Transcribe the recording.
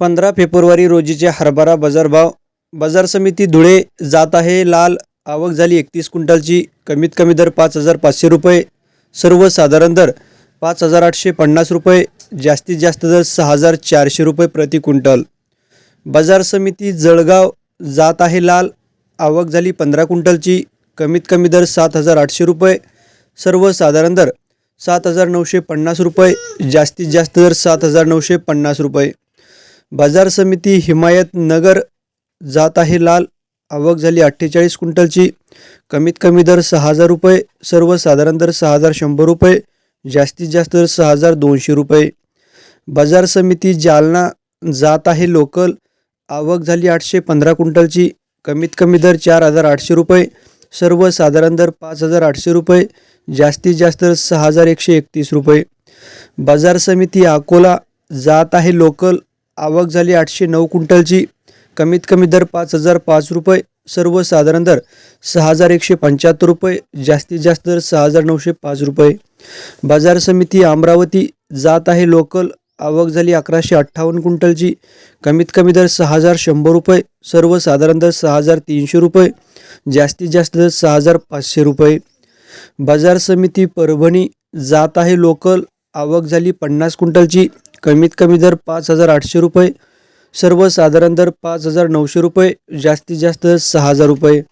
पंधरा फेब्रुवारी रोजीचे हरभरा बाजारभाव बाजार समिती धुळे जात आहे. लाल आवक झाली. एकतीस क्विंटलची. कमीत कमी दर पाच हजार पाचशे रुपये. सर्वसाधारण दर पाच हजार आठशे पन्नास रुपये. जास्तीत जास्त दर सहा हजार चारशे रुपये प्रति क्विंटल. बाजार समिती जळगाव जात आहे. लाल आवक झाली पंधरा क्विंटलची. कमीत कमी दर सात हजार आठशे रुपये. सर्वसाधारण दर सात हजार नऊशे पन्नास रुपये. जास्तीत जास्त दर सात हजार नऊशे पन्नास रुपये. बाजार समिती हिमायतनगर जात आहे. लाल आवक झाली अठ्ठेचाळीस क्विंटलची. कमीत कमी दर सहा हजार रुपये. सर्वसाधारण दर सहा हजार शंभर रुपये. जास्तीत जास्त दर सहा हजार दोनशे रुपये. बाजार समिती जालना जात आहे. लोकल आवक झाली आठशे पंधरा क्विंटलची. कमीत कमी दर चार हजार आठशे रुपये. सर्वसाधारण दर पाच हजार आठशे रुपये. जास्तीत जास्त दर सहा हजार एकशे एकतीस रुपये. बाजार समिती अकोला जात आहे. लोकल आवक झाली आठशे नऊ क्विंटलची. कमीत कमी दर पाच हजार पाच रुपये सर्वसाधारण दर सहा हजार एकशे पंच्याहत्तर रुपये जास्तीत जास्त दर सहा हजार नऊशे पाच रुपये. बाजार समिती अमरावती जात आहे लोकल आवक झाली अकराशे अठ्ठावन्न क्विंटलची. कमीत कमी दर सहा हजार शंभर रुपये सर्वसाधारण दर सहा हजार तीनशे रुपये जास्तीत जास्त दर सहा हजार पाचशे रुपये. बाजार समिती परभणी जात आहे लोकल आवक झाली पन्नास क्विंटलची. कमीत कमी दर पाच हजार आठशे रुपये सर्वसाधारण दर पाच हजार नऊशे रुपये जास्तीत जास्त सहा हजार रुपये.